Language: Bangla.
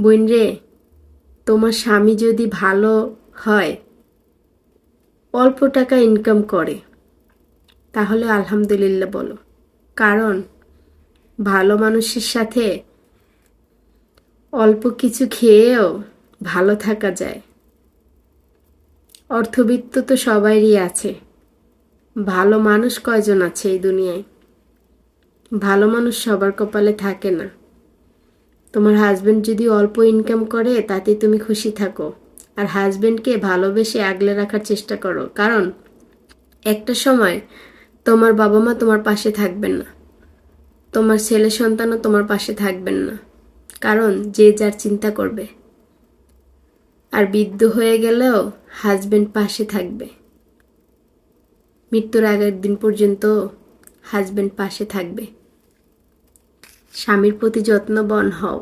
বোন রে, তোমার স্বামী যদি ভালো হয়, অল্প টাকা ইনকাম করে, তাহলে আলহামদুলিল্লাহ বলো। কারণ ভালো মানুষের সাথে অল্প কিছু খেয়েও ভালো থাকা যায়। অর্থবিত্ত তো সবারই আছে। ভালো মানুষ কয়জন আছে এই দুনিয়ায়? ভালো মানুষ সবার কপালে থাকে না। তোমার হাজব্যান্ড যদি অল্প ইনকাম করে, তাতে তুমি খুশি থাকো। আর হাজব্যান্ডকে ভালোবেসে আগলে রাখার চেষ্টা করো। কারণ, একটা সময় তোমার বাবা মা তোমার পাশে থাকবেন না। তোমার ছেলে সন্তানও তোমার পাশে থাকবেন না। কারণ, যে যার চিন্তা করবে। আর বৃদ্ধ হয়ে গেলেও হাজব্যান্ড পাশে থাকবে। মৃত্যুর আগের দিন পর্যন্ত হাজব্যান্ড পাশে থাকবে। স্বামীর প্রতি যত্নবান হও।